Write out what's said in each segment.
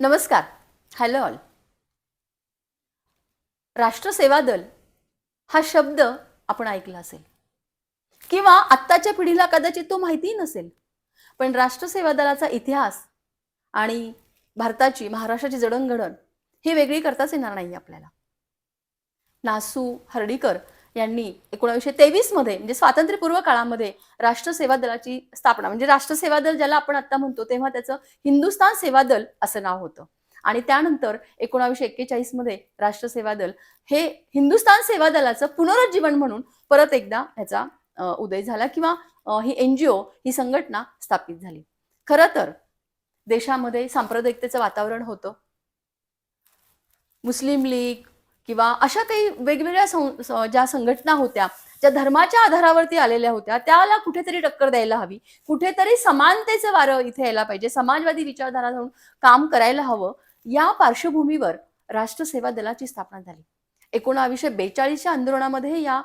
नमस्कार. Hello all राष्ट्रसेवा दल हा शब्द आपण ऐकला असेल. किंवा आत्ताच्या पिढीला कदाचित तो माहितीही नसेल. पण राष्ट्रसेवा दलाचा इतिहास आणि भारताची महाराष्ट्राची जडणघडण ही वेगळी करताच येणार नाही आपल्याला. नासू हर्डीकर यांनी एकोणावीसशे तेवीसमध्ये म्हणजे स्वातंत्र्यपूर्व काळामध्ये राष्ट्र सेवा दलाची स्थापना म्हणजे राष्ट्र सेवा दल ज्याला आपण आता म्हणतो तेव्हा त्याचं हिंदुस्थान सेवा दल असं नाव होतं. आणि त्यानंतर एकोणावीसशे एक्केचाळीसमध्ये राष्ट्र सेवा दल हे हिंदुस्थान सेवा दलाचं पुनरुज्जीवन म्हणून परत एकदा ह्याचा उदय झाला किंवा ही एनजीओ ही संघटना स्थापित झाली. खरं तर देशामध्ये सांप्रदायिकतेचं वातावरण होतं. मुस्लिम लीग किंवा अशा काही वेगवेगळ्या सं- स- ज्या संघटना होत्या ज्या धर्माच्या आधारावरती आलेल्या होत्या त्याला कुठेतरी टक्कर द्यायला हवी. कुठेतरी समानतेचं वारं इथे यायला पाहिजे समाजवादी विचारधारा धरून काम करायला हवं. या पार्श्वभूमीवर राष्ट्रसेवा दलाची स्थापना झाली. एकोणावीसशे बेचाळीसच्या आंदोलनामध्ये या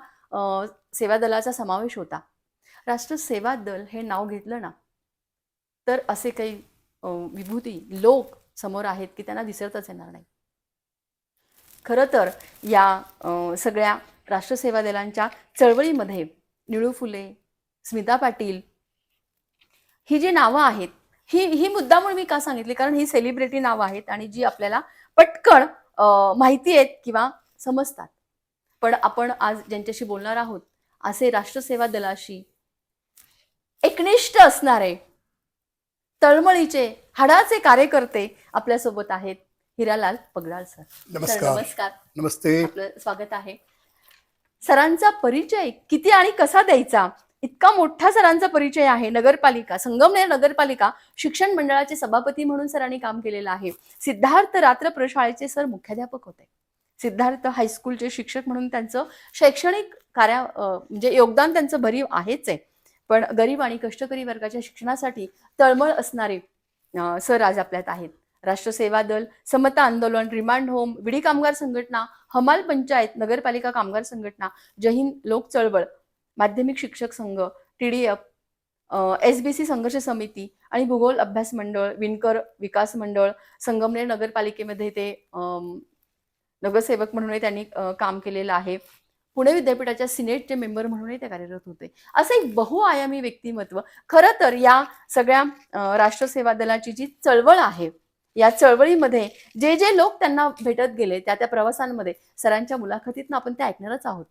सेवा दलाचा समावेश होता. राष्ट्रसेवा दल हे नाव घेतलं ना तर असे काही विभूती लोक समोर आहेत की त्यांना विसरताच येणार नाही. खरं तर या सगळ्या राष्ट्रसेवा दलांच्या चळवळीमध्ये निळू फुले स्मिता पाटील ही जी नावं आहेत ही ही मुद्दामुळे मी का सांगितली? कारण ही सेलिब्रिटी नावं आहेत आणि जी आपल्याला पटकन माहिती आहेत किंवा समजतात. पण आपण आज ज्यांच्याशी बोलणार आहोत असे राष्ट्रसेवा दलाशी एकनिष्ठ असणारे तळमळीचे हाडाचे कार्यकर्ते आपल्यासोबत आहेत. हिरालाल पगडाल सर. नमस्कार. नमस्कार. नमस्ते. आपलं स्वागत आहे. सरांचा परिचय किती आणि कसा द्यायचा? इतका मोठा सरांचा परिचय आहे. नगरपालिका संगमनेर नगरपालिका शिक्षण मंडळाचे सभापती म्हणून सरांनी काम केलेलं आहे. सिद्धार्थ रात्र प्रशाळेचे सर मुख्याध्यापक होते. सिद्धार्थ हायस्कूलचे शिक्षक म्हणून त्यांचं शैक्षणिक कार्या म्हणजे योगदान त्यांचं भरीव आहेच आहे. पण गरीब आणि कष्टकरी वर्गाच्या शिक्षणासाठी तळमळ असणारे सर आज आपल्यात आहेत. राष्ट्रसेवा दल समता आंदोलन रिमांड होम विडी कामगार संघटना हमाल पंचायत नगरपालिका कामगार संघटना जहीन लोक चळवळ माध्यमिक शिक्षक संघ टीडीएफ एस बी सी संघर्ष समिती आणि भूगोल अभ्यास मंडळ विणकर विकास मंडळ संगमनेर नगरपालिकेमध्ये ते नगरसेवक म्हणूनही त्यांनी काम केलेलं आहे. पुणे विद्यापीठाच्या सिनेटचे मेंबर म्हणूनही ते कार्यरत होते. असं एक बहुआयामी व्यक्तिमत्व. खरं तर या सगळ्या राष्ट्रसेवा दलाची जी चळवळ आहे या चळवळीमध्ये जे जे लोक त्यांना भेटत गेले त्या त्या प्रवासांमध्ये सरांच्या मुलाखतीतनं आपण ते ऐकणारच आहोत.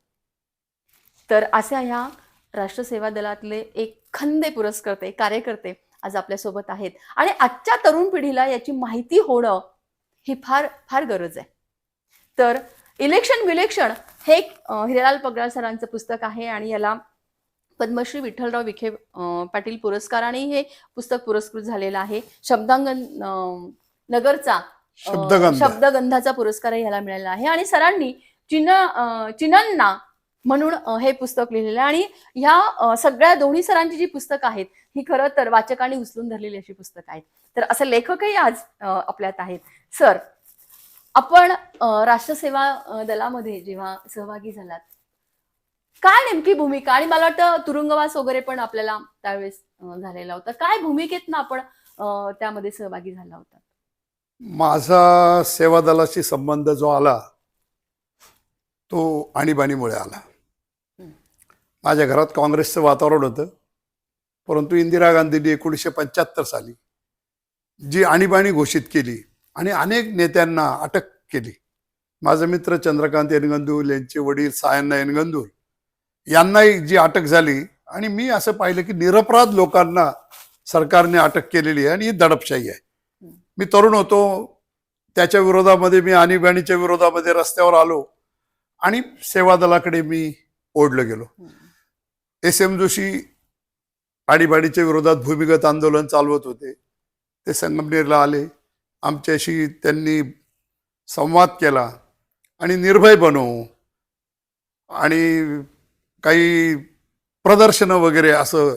तर अशा ह्या राष्ट्रसेवा दलातले एक खंदे पुरस्कर्ते कार्यकर्ते आज आपल्यासोबत आहेत. आणि आजच्या तरुण पिढीला याची माहिती होणं ही फार फार गरज आहे. तर इलेक्शन विलेक्शन हे एक हिरेलाल पगडाळ सरांचं पुस्तक आहे आणि याला पद्मश्री विठ्ठलराव विखे पाटील पुरस्काराने हे पुस्तक पुरस्कृत झालेलं आहे. शब्दांगण नगरचा शब्दगंध. शब्दगंधाचा पुरस्कारही ह्याला मिळालेला आहे. आणि सरांनी चिन चिनन्ना म्हणून हे पुस्तक लिहिलेलं आहे. आणि ह्या सगळ्या दोन्ही सरांची जी पुस्तकं आहेत ही खरं तर वाचकांनी उचलून धरलेली अशी पुस्तकं आहेत. तर असे लेखकही आज आपल्यात आहेत. सर आपण राष्ट्रसेवा दलामध्ये जेव्हा सहभागी झालात काय नेमकी भूमिका? आणि मला वाटतं तुरुंगवास वगैरे पण आपल्याला त्यावेळेस झालेला होता. काय भूमिकेतनं आपण त्यामध्ये सहभागी झाला होता? माझा सेवा दलाशी संबंध जो आला तो आणीबाणीमुळे आला. माझ्या घरात काँग्रेसचं वातावरण होतं. परंतु इंदिरा गांधींनी एकोणीसशे पंच्याहत्तर साली जी आणीबाणी घोषित केली आणि अनेक नेत्यांना अटक केली. माझा मित्र चंद्रकांत एनगंदूल यांचे वडील सायन्ना एनगंदूल यांनाही जी अटक झाली आणि मी असं पाहिलं की निरपराध लोकांना सरकारने अटक केलेली आहे आणि ही दडपशाही आहे. मी तरुण होतो. त्याच्या विरोधामध्ये मी आणीबाणीच्या विरोधामध्ये रस्त्यावर आलो आणि सेवा दलाकडे मी ओढलं गेलो. एस एम जोशी आणीबाणीच्या विरोधात भूमिगत आंदोलन चालवत होते. ते संगमनेरला आले. आमच्याशी त्यांनी संवाद केला आणि निर्भय बनवू आणि काही प्रदर्शनं वगैरे असं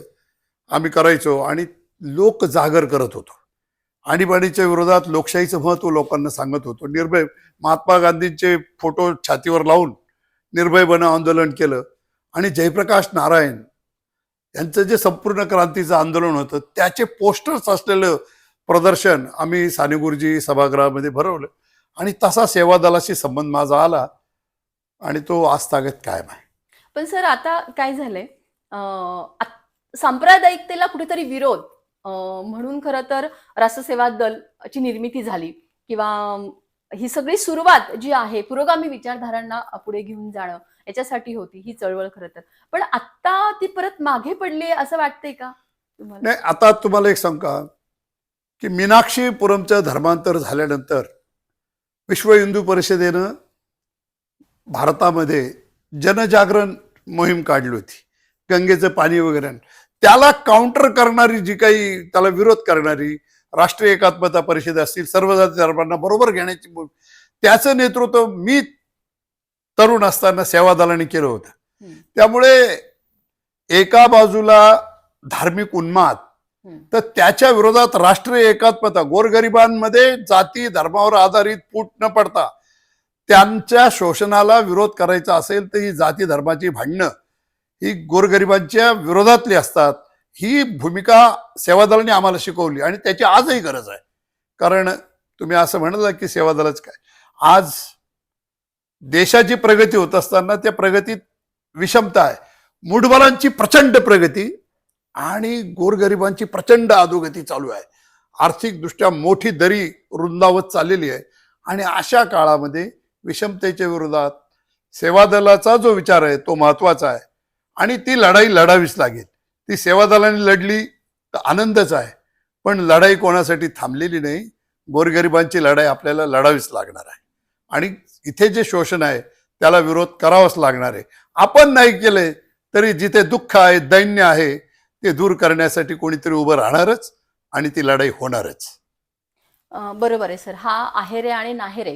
आम्ही करायचो आणि लोक जागर करत होतो. आणीबाणीच्या विरोधात लोकशाहीचं महत्त्व लोकांना सांगत होतो. निर्भय महात्मा गांधींचे फोटो छातीवर लावून निर्भय बन आंदोलन केलं. आणि जयप्रकाश नारायण यांचं जे संपूर्ण क्रांतीचं आंदोलन होतं त्याचे पोस्टर्स असलेलं प्रदर्शन आम्ही साने गुरुजी सभागृहामध्ये भरवलं. आणि तसा सेवा दलाशी संबंध माझा आला आणि तो आज तागत कायम आहे. पण सर आता काय झालंय? सांप्रदायिकतेला कुठेतरी विरोध म्हणून खरं तर राष्ट्रसेवा दलची निर्मिती झाली किंवा ही सगळी सुरुवात जी आहे पुरोगामी विचारधारांना पुढे घेऊन जाणं याच्यासाठी होती ही चळवळ खरं तर. पण आता ती परत मागे पडली असं वाटतंय का नाही आता तुम्हाला एक सांग का? की मीनाक्षीपुरमचं धर्मांतर झाल्यानंतर विश्व हिंदू परिषदेनं भारतामध्ये जनजागरण मोहीम काढली होती. गंगेचं पाणी वगैरे. त्याला काउंटर करणारी जी काही त्याला विरोध करणारी राष्ट्रीय एकात्मता परिषद असतील सर्व जाती धर्मांना बरोबर घेण्याची त्याचं नेतृत्व मी तरुण असताना सेवा दलाने केलं होतं. त्यामुळे एका बाजूला धार्मिक उन्माद. तर त्याच्या विरोधात राष्ट्रीय एकात्मता गोरगरिबांमध्ये जाती धर्मावर आधारित फूट न पडता त्यांच्या शोषणाला विरोध करायचा असेल तर ही जाती धर्माची भांडणं ही गोरगरिबांच्या विरोधातली असतात. ही भूमिका सेवा दलाने आम्हाला शिकवली आणि त्याची आजही गरज आहे. कारण तुम्ही असं म्हणलं की सेवा दलाच काय? आज देशाची प्रगती होत असताना त्या प्रगतीत विषमता आहे. मुठबलांची प्रचंड प्रगती आणि गोरगरिबांची प्रचंड अधोगती चालू आहे. आर्थिकदृष्ट्या मोठी दरी रुंदावत चाललेली आहे. आणि अशा काळामध्ये विषमतेच्या विरोधात सेवा दलाचा जो विचार आहे तो महत्त्वाचा आहे. आणि ती लढाई लढावीच लागेल. ती सेवा दलाने लढली तर आनंदच आहे. पण लढाई कोणासाठी थांबलेली नाही. गोरगरिबांची लढाई आपल्याला लढावीच लागणार आहे. आणि इथे जे शोषण आहे त्याला विरोध करावाच लागणार आहे. आपण नाही केले तरी जिथे दुःख आहे दैन्य आहे ते दूर करण्यासाठी कोणीतरी उभं राहणारच आणि ती लढाई होणारच. बरोबर आहे सर. हा आहेरे आणि नाहेरे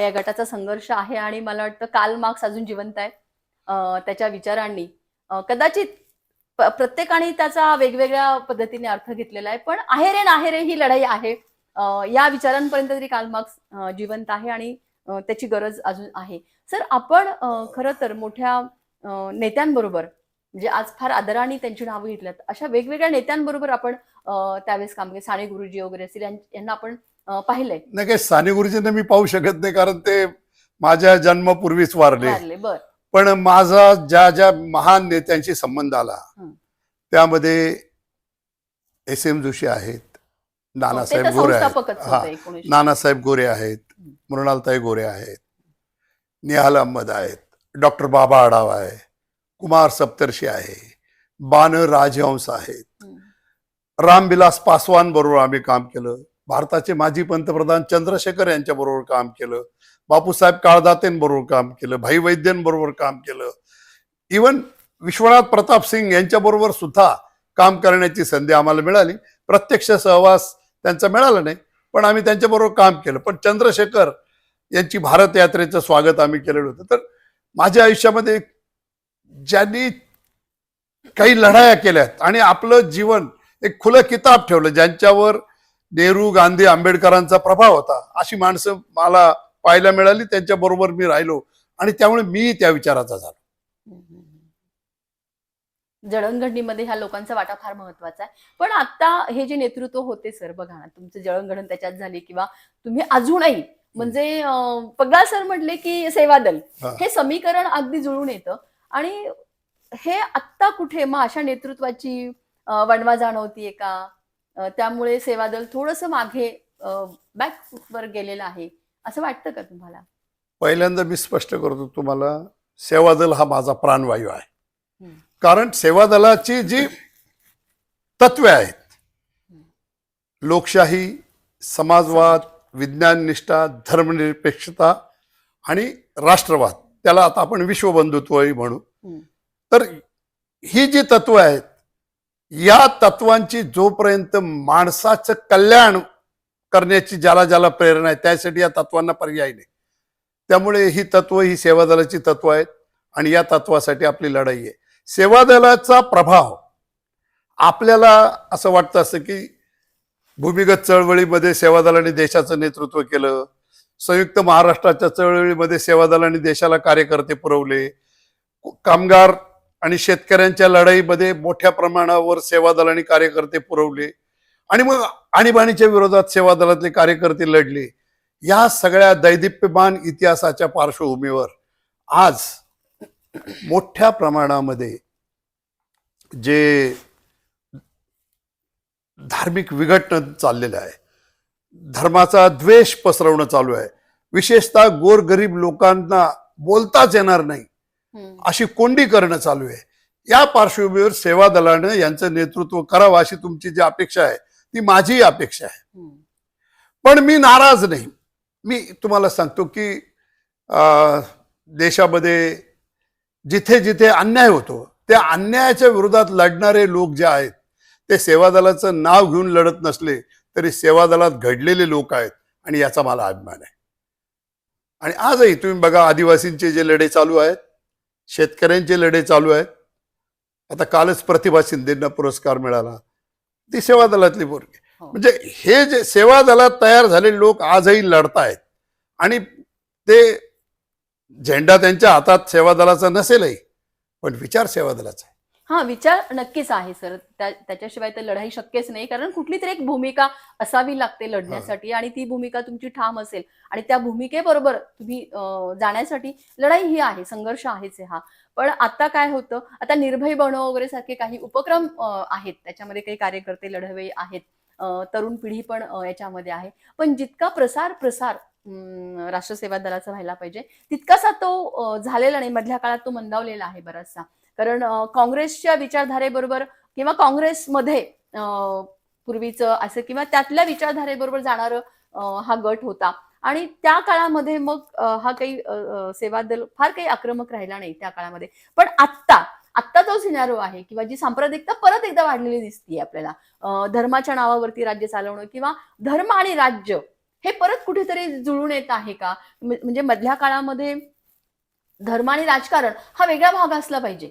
या गटाचा संघर्ष आहे आणि मला वाटतं काल मार्क्स अजून जिवंत आहे त्याच्या विचारांनी. कदाचित प्रत्येकाने त्याचा वेगवेगळ्या पद्धतीने अर्थ घेतलेला आहे. पण आहेरे नाहेरे ही लढाई आहे. या विचारांपर्यंत तरी काल मार्क्स जिवंत आहे आणि त्याची गरज अजून आहे. सर आपण खरं तर मोठ्या नेत्यांबरोबर म्हणजे आज फार आदराने त्यांची नावं घेतल्यात अशा वेगवेगळ्या नेत्यांबरोबर आपण त्यावेळेस काम केलं. साने गुरुजी वगैरे असतील यांना आपण पाहिलंय. नाही काही साने गुरुजींना मी पाहू शकत नाही कारण ते माझ्या जन्मापूर्वीच वारले बर. पण माझा ज्या ज्या महान नेत्यांशी संबंध आला हं. त्यामध्ये एस एम जोशी आहेत हो, नानासाहेब गोरे आहेत हा नानासाहेब गोरे आहेत मृणालताई गोरे आहेत निहाल अहमद आहेत डॉक्टर बाबा आढाव आहे कुमार सप्तर्षी आहे बान राजहंस आहेत हं. रामविलास पासवान बरोबर आम्ही काम केलं भारताचे माजी पंतप्रधान चंद्रशेखर यांच्या बरोबर काम केलं बापूसाहेब काळदातेंबरोबर काम केलं भाई वैद्यांबरोबर काम केलं. इवन विश्वनाथ प्रताप सिंग यांच्याबरोबर सुद्धा काम करण्याची संधी आम्हाला मिळाली. प्रत्यक्ष सहवास त्यांचा मिळाला नाही पण आम्ही त्यांच्याबरोबर काम केलं. पण चंद्रशेखर यांची भारत यात्रेचं स्वागत आम्ही केलेलं होतं. तर माझ्या आयुष्यामध्ये ज्यांनी काही लढाया केल्यात आणि आपलं जीवन एक खुलं किताब ठेवलं ज्यांच्यावर नेहरू गांधी आंबेडकरांचा प्रभाव होता अशी माणसं मला पाहायला मिळाली त्यांच्या बरोबर मी राहिलो आणि त्यामुळे मी त्या विचाराचा झालो. जळणघडणीमध्ये ह्या लोकांचा वाटा फार महत्त्वाचा आहे. पण आता हे जे नेतृत्व होते सर बघा ना तुमचं जळणघडण त्याच्यात झाली किंवा तुम्ही अजूनही म्हणजे पगडाल सर म्हटले की सेवा दल हा. समीकरण अगदी जुळून येतं. आणि हे आत्ता कुठे मग अशा नेतृत्वाची वणवा जाणवतीये का? त्यामुळे सेवा दल थोडस मागे बॅक वर गेलेलं आहे. असं वाटतं का तुम्हाला पहिल्यांदा मी स्पष्ट करतो तुम्हाला सेवा दल हा माझा प्राणवायू आहे. कारण सेवा दलाची जी तत्वे आहेत लोकशाही समाजवाद विज्ञान निष्ठा धर्मनिरपेक्षता आणि राष्ट्रवाद त्याला आता आपण विश्वबंधुत्वही म्हणू. तर ही जी तत्व आहेत या तत्वांची जोपर्यंत माणसाचं कल्याण करण्याची ज्याला ज्याला प्रेरणा आहे त्यासाठी या तत्वांना पर्याय नाही. त्यामुळे ही तत्व ही सेवा दलाची तत्व आहेत आणि या तत्वासाठी आपली लढाई आहे. सेवा दलाचा प्रभाव आपल्याला असं वाटतं असं की भूमिगत चळवळीमध्ये सेवा दलाने देशाचं नेतृत्व केलं संयुक्त महाराष्ट्राच्या चळवळीमध्ये सेवा दलाने देशाला कार्यकर्ते पुरवले कामगार आणि शेतकऱ्यांच्या लढाईमध्ये मोठ्या प्रमाणावर सेवा दलाने कार्यकर्ते पुरवले आणि मग आणीबाणीच्या विरोधात सेवा दलातले कार्यकर्ते लढले. या सगळ्या दैदिप्यमान इतिहासाच्या पार्श्वभूमीवर आज मोठ्या प्रमाणामध्ये जे धार्मिक विघटन चाललेलं आहे धर्माचा द्वेष पसरवणं चालू आहे. विशेषतः गोरगरीब लोकांना बोलताच येणार नाही. अशी कोंडी करणं चालू आहे. या पार्श्वभूमीवर सेवा दलानं यांचं नेतृत्व करावं अशी तुमची जी अपेक्षा आहे ती माझी अपेक्षा आहे. पण मी नाराज नाही. मी तुम्हाला सांगतो की देशामध्ये जिथे जिथे अन्याय होतो त्या अन्यायाच्या विरोधात लढणारे लोक जे आहेत ते सेवा दलाचं नाव घेऊन लढत नसले तरी सेवा दलात घडलेले लोक आहेत आणि याचा मला अभिमान आहे. आणि आजही तुम्ही बघा आदिवासींचे जे लढे चालू आहेत शेतकऱ्यांचे लढे चालू आहेत. आता कालच प्रतिभा शिंदेना पुरस्कार मिळाला. ती सेवा दलातली पोरगी. हो. म्हणजे हे जे सेवा दलात तयार झालेले लोक आजही लढतायत. आणि ते झेंडा त्यांच्या हातात सेवा दलाचा नसेलही पण विचार सेवा दलाचा आहे. हा विचार नक्कीच आहे सर. त्या- त्याच्याशिवाय तर लढाई शक्यच नाही कारण कुठली तरी एक भूमिका असावी लागते लढण्यासाठी आणि ती भूमिका तुमची ठाम असेल. आणि त्या भूमिकेबरोबर तुम्ही जाण्यासाठी लढाई ही आहे संघर्ष आहेच आहे हा. पण आता काय होतं? आता निर्भय बनव वगैरे सारखे काही उपक्रम आहेत. त्याच्यामध्ये काही कार्यकर्ते लढवे आहेत. तरुण पिढी पण याच्यामध्ये आहे. पण जितका प्रसार प्रसार अं, राष्ट्रसेवा दलाचा व्हायला पाहिजे तितकासा तो झालेला नाही. मधल्या काळात तो मंदावलेला आहे बराचसा. कारण काँग्रेसच्या विचारधारेबरोबर किंवा काँग्रेसमध्ये पूर्वीचं असं किंवा त्यातल्या विचारधारेबरोबर जाणारं हा गट होता. आणि त्या काळामध्ये मग हा काही सेवा दल फार काही आक्रमक राहिला नाही त्या काळामध्ये. पण आत्ता आत्ता जो सिनारो आहे किंवा जी सांप्रदायिकता परत एकदा वाढलेली दिसतीये आपल्याला धर्माच्या नावावरती राज्य चालवणं किंवा धर्म आणि राज्य हे परत कुठेतरी जुळून येत आहे का? म्हणजे मधल्या काळामध्ये धर्म आणि राजकारण हा वेगळा भाग असला पाहिजे.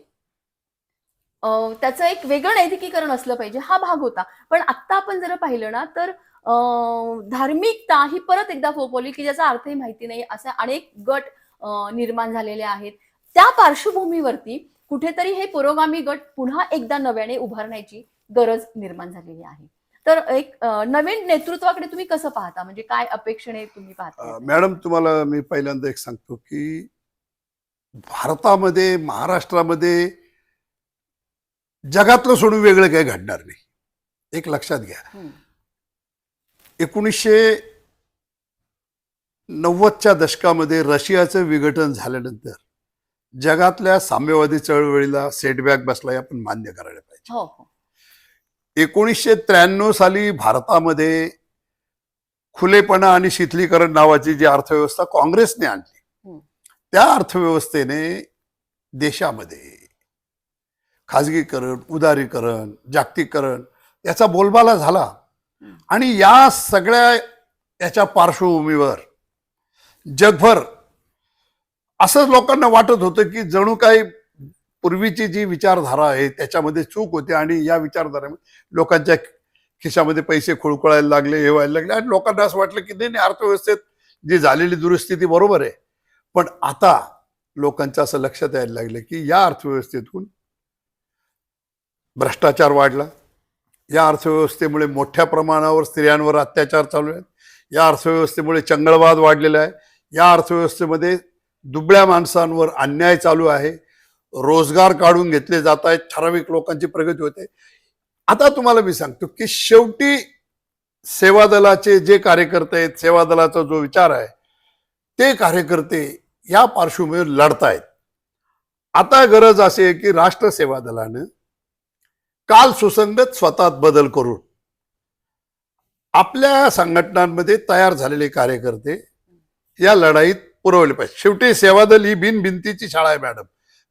अं, त्याचं एक वेगळं नैतिकीकरण असलं पाहिजे हा भाग होता. पण आत्ता आपण जर पाहिलं ना तर धार्मिकता ही परत एकदा फोपवली की ज्याचा अर्थही माहिती नाही असे अनेक गट निर्माण झालेले आहेत. त्या पार्श्वभूमीवरती कुठेतरी हे पुरोगामी गट पुन्हा एकदा नव्याने उभारण्याची गरज निर्माण झालेली आहे. तर एक नवीन नेतृत्वाकडे तुम्ही कसं पाहता? म्हणजे काय अपेक्षेने तुम्ही पाहता? मॅडम तुम्हाला मी पहिल्यांदा एक सांगतो की भारतामध्ये महाराष्ट्रामध्ये जगातलं सोडून वेगळं काही घडणार नाही. एक लक्षात घ्या. एकोणीसशे नव्वदच्या दशकामध्ये रशियाचं विघटन झाल्यानंतर जगातल्या साम्यवादी चळवळीला सेटबॅक बसला हे आपण मान्य करायला पाहिजे हो हो एकोणीसशे त्र्याण्णव साली भारतामध्ये खुलेपणा आणि शिथिलीकरण नावाची जी अर्थव्यवस्था काँग्रेसने आणली. त्या अर्थव्यवस्थेने देशामध्ये खाजगीकरण उदारीकरण जागतिकीकरण याचा बोलबाला झाला. आणि या सगळ्या याच्या पार्श्वभूमीवर जगभर असं लोकांना वाटत होतं की जणू काही पूर्वीची जी विचारधारा आहे त्याच्यामध्ये चूक होते आणि या विचारधारेमध्ये लोकांच्या खिशामध्ये पैसे खुळखुळायला लागले हे व्हायला लागले आणि लोकांना असं वाटलं की नाही नाही, अर्थव्यवस्थेत जी झालेली दुरुस्ती ती बरोबर आहे. पण आता लोकांचं असं लक्षात यायला लागलं की या अर्थव्यवस्थेतून भ्रष्टाचार वाढला या अर्थव्यवस्थेमुळे मोठ्या प्रमाणावर स्त्रियांवर अत्याचार चालू आहेत. या अर्थव्यवस्थेमुळे चंगळवाद वाढलेला आहे. या अर्थव्यवस्थेमध्ये दुबळ्या माणसांवर अन्याय चालू आहे. रोजगार काढून घेतले जात आहेत. ठराविक लोकांची प्रगती होते आता तुम्हाला मी सांगतो की शेवटी सेवा दलाचे जे कार्यकर्ते आहेत सेवा दलाचा जो विचार आहे ते कार्यकर्ते या पार्श्वभूमीवर लढतायत. आता गरज अशी आहे की राष्ट्र सेवा दलानं काल सुसंगत स्वतःत बदल करून आपल्या संघटनांमध्ये तयार झालेले कार्यकर्ते या लढाईत पुरवले पाहिजे. शेवटी सेवा दल ही बिनभिंतीची शाळा आहे मॅडम.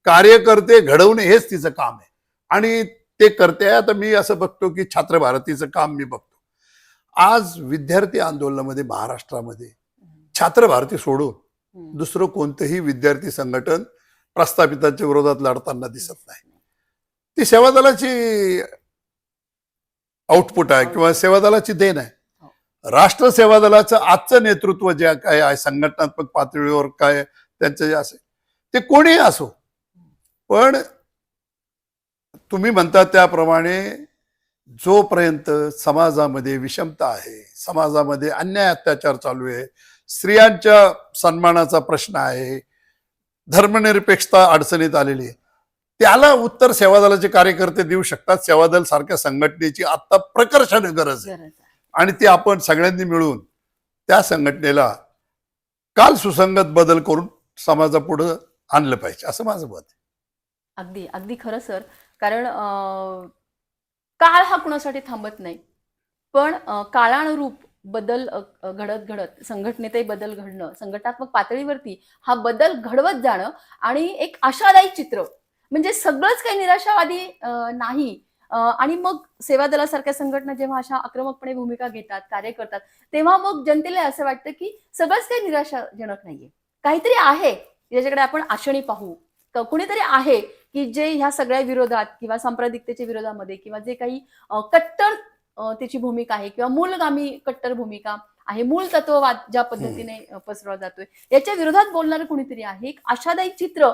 कार्यकर्ते घडवणे हेच तिचं काम आहे. आणि ते करते. आता मी असं बघतो की छात्र भारतीचं काम मी बघतो. आज विद्यार्थी आंदोलनामध्ये महाराष्ट्रामध्ये छात्र भारती सोडून. दुसरं कोणतंही विद्यार्थी संघटन प्रस्थापितांच्या विरोधात लढताना दिसत नाही. ती सेवा दलाची आउटपुट आहे किंवा सेवा दलाची देण आहे. राष्ट्र सेवा दलाचं आजचं नेतृत्व जे काय आहे संघटनात्मक पातळीवर काय त्यांचं जे असेल ते कोणीही असो. पण तुम्ही म्हणता त्याप्रमाणे जोपर्यंत समाजामध्ये विषमता आहे समाजामध्ये अन्याय अत्याचार चालू आहे स्त्रियांच्या सन्मानाचा प्रश्न आहे धर्मनिरपेक्षता अडचणीत आलेली आहे त्याला उत्तर सेवादलाचे कार्यकर्ते देऊ शकतात. सेवादल सारख्या संघटनेची आता प्रकर्षाने गरज आहे. आणि ते आपण सगळ्यांनी मिळून त्या संघटनेला काल सुसंगत बदल करून समाजापुढं आणलं पाहिजे. असं माझं मत आहे. अगदी अगदी खरं सर. कारण काळ हा कुणासाठी थांबत नाही. पण काळानुरूप बदल घडत घडत संघटनेतही बदल घडणं संघटनात्मक पातळीवरती हा बदल घडवत जाणं आणि एक आशादायी चित्र म्हणजे सगळंच काही निराशावादी नाही. आणि मग सेवा दलासारख्या संघटना जेव्हा अशा आक्रमकपणे भूमिका घेतात कार्य करतात तेव्हा मग जनतेला असं वाटतं की सगळंच काही निराशाजनक नाहीये. काहीतरी आहे ज्याच्याकडे आपण आशणी पाहू. कुणीतरी आहे की जे ह्या सगळ्या विरोधात किंवा सांप्रदायिकतेच्या विरोधामध्ये किंवा जे काही कट्टर त्याची भूमिका आहे किंवा मूलगामी कट्टर भूमिका आहे. मूळ तत्ववाद ज्या पद्धतीने पसरवला जातोय. याच्या विरोधात बोलणारं कुणीतरी आहे? एक आशादायी चित्र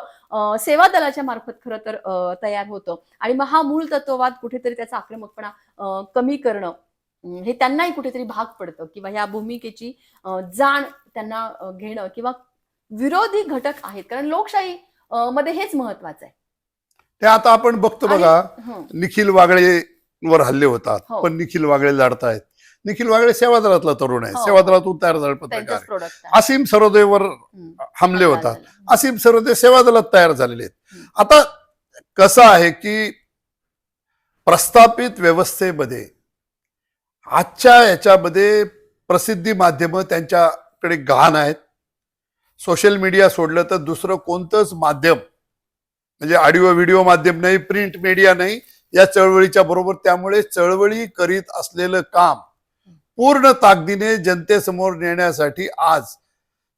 सेवा दलाच्या मार्फत खरं तर तयार होतं. आणि मग हा मूळ तत्ववाद कुठेतरी त्याचा आक्रमकपणा कमी करणं हे त्यांनाही कुठेतरी भाग पडतं. किंवा ह्या भूमिकेची जाण त्यांना घेणं किंवा विरोधी घटक आहेत. कारण लोकशाही मध्ये हेच महत्वाचं आहे. ते आता आपण बघतो बघा. निखिल वागळेवर हल्ले होतात. हो. पण निखिल वागळे लढतायत. निखिल वागळे सेवादलातला तरुण आहे हो. सेवादलातून तयार झाला पत्रकार त्यांचंच आहे. प्रोडक्ट आहे असीम सरोदेवर हं. हमले होतात. असीम सरोदे सेवादलात तयार झालेले आहेत हं. आता कसं आहे की प्रस्थापित व्यवस्थेमध्ये आजच्या याच्यामध्ये प्रसिद्धी माध्यमं त्यांच्याकडे गहाण आहेत सोशल मीडिया सोडलं तर दुसरं कोणतंच माध्यम म्हणजे ऑडिओ व्हिडिओ माध्यम नाही प्रिंट मीडिया नाही या चळवळीच्या बरोबर त्यामुळे चळवळी करीत असलेलं काम पूर्ण ताकदीने जनतेसमोर नेण्यासाठी आज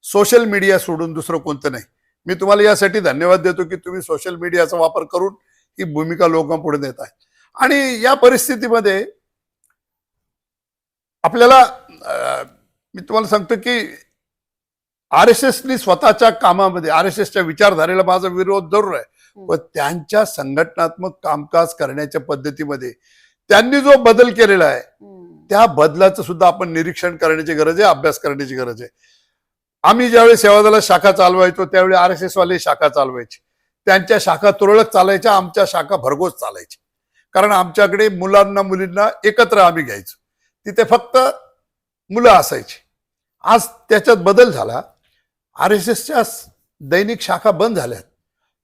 सोशल मीडिया सोडून दुसरं कोणतं नाही मी तुम्हाला यासाठी धन्यवाद देतो की तुम्ही सोशल मीडियाचा वापर करून ही भूमिका लोकांपुढे नेत आहे आणि या परिस्थितीमध्ये आपल्याला मी तुम्हाला सांगतो की आर एस एसनी स्वतःच्या कामामध्ये आर एस एसच्या विचारधारेला माझा विरोध जरूर आहे. पण त्यांच्या संघटनात्मक कामकाज करण्याच्या पद्धतीमध्ये त्यांनी जो बदल केलेला आहे. त्या बदलाचं सुद्धा आपण निरीक्षण करण्याची गरज आहे अभ्यास करण्याची गरज आहे. आम्ही ज्यावेळी सेवादला शाखा चालवायचो त्यावेळी आर एस एस वाले शाखा चालवायचे. त्यांच्या शाखा तुरळक चालायच्या आमच्या शाखा भरघोस चालायच्या कारण आमच्याकडे मुलांना मुलींना एकत्र आम्ही घ्यायचो. तिथे फक्त मुलं असायची. आज त्याच्यात बदल झाला. आर एस एसच्या दैनिक शाखा बंद झाल्यात.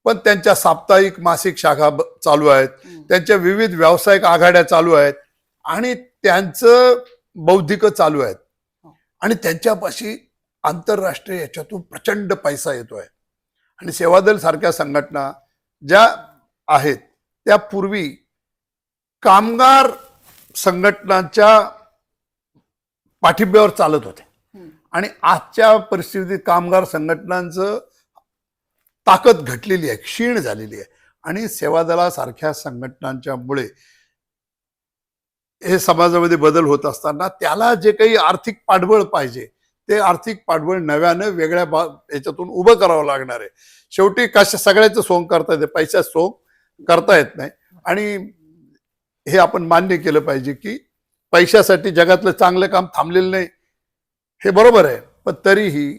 पण त्यांच्या साप्ताहिक मासिक शाखा चालू आहेत. त्यांच्या विविध व्यावसायिक आघाड्या चालू आहेत. आणि त्यांचं बौद्धिक चालू आहेत. आणि त्यांच्यापाशी आंतरराष्ट्रीय याच्यातून प्रचंड पैसा येतोय. आणि सेवादल सारख्या संघटना ज्या आहेत त्या पूर्वी कामगार संघटनांच्या पाठिंब्यावर चालत होते. आणि आजच्या परिस्थितीत कामगार संघटनांचं ताकद घटलेली आहे क्षीण झालेली आहे. आणि सेवादलासारख्या संघटनांच्यामुळे मुळे हे समाजामध्ये बदल होत असताना त्याला जे काही आर्थिक पाठबळ पाहिजे ते आर्थिक पाठबळ नव्यानं वेगळ्या बा याच्यातून उभं करावं लागणार आहे. शेवटी कशा सगळ्याचं सोंग करता येते पैशात सोंग करता येत नाही. आणि हे आपण मान्य केलं पाहिजे की पैशासाठी जगातलं चांगलं काम थांबलेलं नाही. हे बरोबर आहे पण तरीही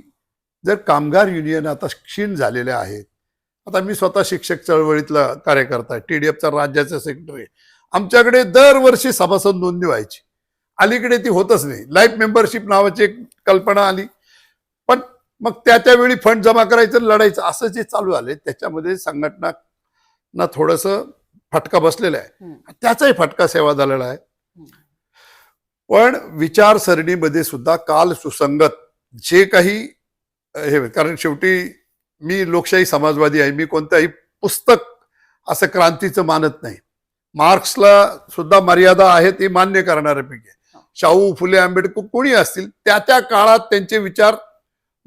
जर कामगार युनियन आता क्षीण झालेले आहेत आता मी स्वतः शिक्षक चळवळीतला कार्यकर्ता आहे टी डी एफचा राज्याचा सेक्रेटरी आमच्याकडे दरवर्षी सभासद नोंदणी व्हायची. अलीकडे ती होतच नाही. लाईफ मेंबरशिप नावाची एक कल्पना आली. पण मग त्या त्यावेळी फंड जमा करायचं लढायचं असं जे चालू आले त्याच्यामध्ये संघटना थोडंसं फटका बसलेला आहे. त्याचाही फटका सेवा झालेला आहे. पण विचारसरणीमध्ये सुद्धा काल सुसंगत जे काही हे कारण शेवटी मी लोकशाही समाजवादी आहे. मी कोणत्याही पुस्तक असं क्रांतीचं मानत नाही. मार्क्सला सुद्धा मर्यादा आहे ती मान्य करणारे पैकी आहे. शाहू फुले आंबेडकर कोणी असतील त्या त्या काळात त्यांचे विचार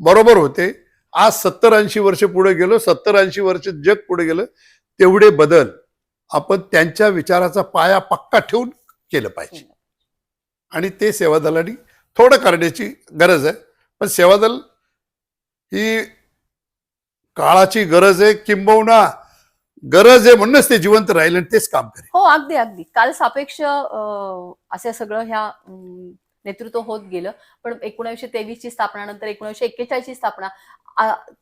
बरोबर होते. आज सत्तर ऐंशी वर्ष पुढे गेलो सत्तर ऐंशी वर्ष जग पुढे गेलं तेवढे बदल आपण त्यांच्या विचाराचा पाया पक्का ठेवून केलं पाहिजे. आणि ते सेवादलाने थोडं करण्याची गरज आहे. पण सेवादल ही काळाची गरज आहे किंबहुना गरज आहे म्हणूनच ते जिवंत राहील आणि तेच काम करेल. हो अगदी अगदी. काल सापेक्ष असं सगळं ह्या नेतृत्व होत गेलं. पण एकोणीसशे तेवीस ची स्थापना नंतर एकोणीसशे एक्केचाळीस ची स्थापना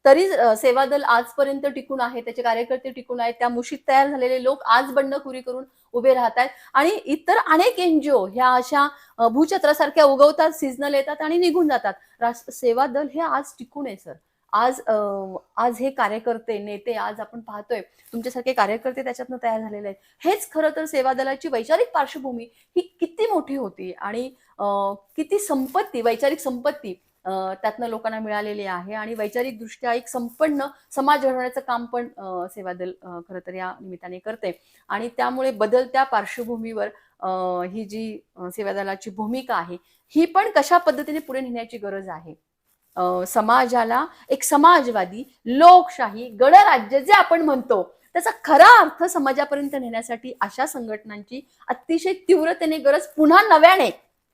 तरी सेवा दल आजपर्यंत टिकून आहे त्याचे कार्यकर्ते टिकून आहेत त्या मुशीत तयार झालेले लोक आज बंडखोरी करून उभे राहत आहेत आणि इतर अनेक एनजीओ ह्या अशा अं, भूचत्रासारख्या उगवतात सिजनल येतात आणि निघून जातात. सेवा दल हे आज टिकून आहे सर. आज आज हे कार्यकर्ते नेते आज आपण पाहतोय तुमच्यासारखे कार्यकर्ते त्याच्यातनं तयार झालेले आहेत. हेच खरं तर सेवा दलाची वैचारिक पार्श्वभूमी ही किती मोठी होती आणि किती संपत्ती वैचारिक संपत्ती त्यातनं लोकांना मिळालेली आहे आणि वैचारिक दृष्ट्या एक संपन्न समाज घडवण्याचं काम पण सेवा दल खरं तर या निमित्ताने करते. आणि त्यामुळे बदलत्या पार्श्वभूमीवर ही जी सेवा दलाची भूमिका आहे ही पण कशा पद्धतीने पुढे नेण्याची गरज आहे? समाजाला एक समाजवादी लोकशाही गणराज्य जे आपण म्हणतो त्याचा खरा अर्थ समाजापर्यंत नेण्यासाठी अशा संघटनांची अतिशय तीव्रतेने गरज पुन्हा नव्याने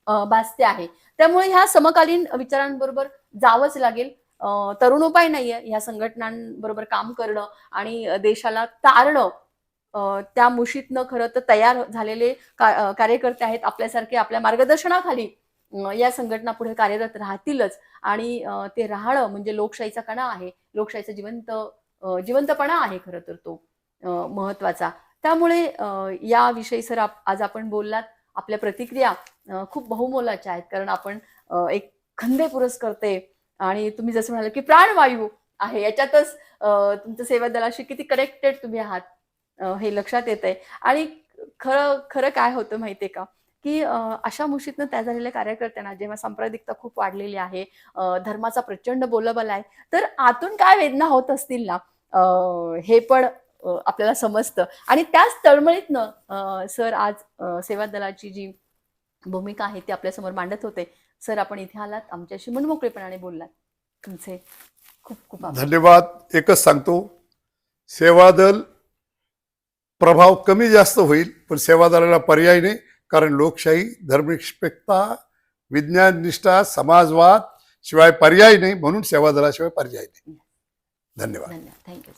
भासते आहे. त्यामुळे ह्या समकालीन विचारांबरोबर जावंच लागेल. तरुण उपाय नाहीये ह्या संघटनांबरोबर काम करणं आणि देशाला तारणं. त्या मुशीतनं खरं तर तयार झालेले का- कार्यकर्ते आहेत आपल्यासारखे आपल्या मार्गदर्शनाखाली. या संघटना पुढे कार्यरत राहतीलच. आणि ते राहणं म्हणजे लोकशाहीचा कणा आहे. लोकशाहीचा जिवंत जिवंतपणा आहे खरं तर तो महत्त्वाचा त्यामुळे याविषयी सर आप- आज आपण बोललात. आपल्या प्रतिक्रिया खूप बहुमोलाच्या आहेत. कारण आपण एक खंदे पुरस्कर्ते आणि तुम्ही जसं म्हणाल की प्राणवायू आहे. याच्यातच तुमच्या सेवा दलाशी किती कनेक्टेड तुम्ही आहात हे लक्षात येत आहे आणि खरं खरं काय होतं माहितीये का? की अशा मुशीतनं तयार झालेल्या कार्यकर्त्यांना जेव्हा सांप्रदायिकता खूप वाढलेली आहे धर्माचा प्रचंड बोलबल आहे तर आतून काय वेदना होत असतील ना हे पण आपल्याला समजतं. आणि त्याच तळमळीतनं सर आज सेवा दलाची जी भूमिका आहे ती आपल्यासमोर मांडत होते. सर आपण इथे आलात आमच्याशी मनमोकळेपणाने बोललात. तुमचे खूप खूप धन्यवाद. एकच सांगतो सेवादल प्रभाव कमी जास्त होईल पण सेवादलाला पर्याय नाही. कारण लोकशाही धर्मनिष्पेक्षता विज्ञाननिष्ठा समाजवाद शिवाय पर्याय नाही म्हणून सेवादलाशिवाय पर्याय नाही. धन्यवाद. थँक्यू